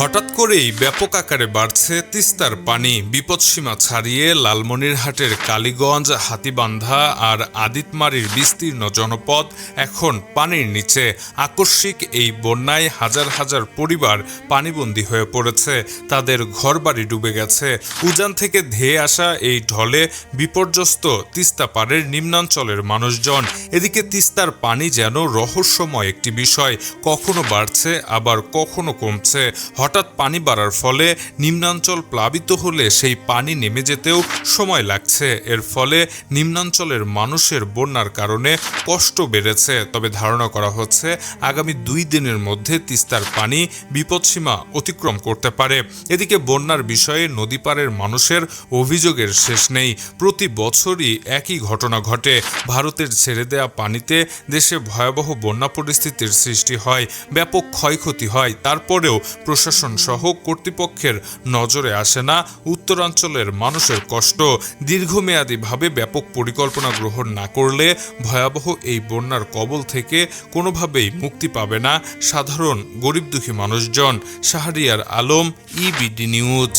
হঠাৎ করেই ব্যাপক আকারে বাড়ছে তিস্তার পানি। বিপদসীমা ছাড়িয়ে লালমনিরহাটের কালীগঞ্জ, হাতিবান্ধা আর আদিতমারির বিস্তীর্ণ জনপদ এখন পানির নিচে। আকস্মিক এই বন্যায় হাজার হাজার পরিবার পানিবন্দী হয়ে পড়েছে। তাদের ঘরবাড়ি ডুবে গেছে। উজান থেকে ধেয়ে আসা এই ঢলে বিপর্যস্ত তিস্তা পাড়ের নিম্নাঞ্চলের মানুষজন। এদিকে তিস্তার পানি যেন রহস্যময় একটি বিষয়। কখনো বাড়ছে, আবার কখনো কমছে। হঠাৎ পানি বাড়ার ফলে নিম্নাঞ্চল প্লাবিত হলে সেই পানি নেমে যেতেও সময় লাগছে। এর ফলে নিম্নাঞ্চলের মানুষের বন্যার কারণে কষ্ট বেড়েছে। তবে ধারণা করা হচ্ছে, আগামী দুই দিনের মধ্যে তিস্তার পানি বিপদসীমা অতিক্রম করতে পারে। এদিকে বন্যার বিষয়ে নদীপাড়ের মানুষের অভিযোগের শেষ নেই। প্রতি বছরই একই ঘটনা ঘটে। ভারতের ছেড়ে দেয়া পানিতে দেশে ভয়াবহ বন্যা পরিস্থিতির সৃষ্টি হয়, ব্যাপক ক্ষয়ক্ষতি হয়। তারপরেও প্রশাসন সহ কর্তৃপক্ষের নজরে আসে না উত্তরাঞ্চলের মানুষের কষ্ট। দীর্ঘমেয়াদীভাবে ব্যাপক পরিকল্পনা গ্রহণ না করলে ভয়াবহ এই বন্যার কবল থেকে কোনোভাবেই মুক্তি পাবে না সাধারণ গরিব দুঃখী মানুষজন। Shahriar Alam EBD news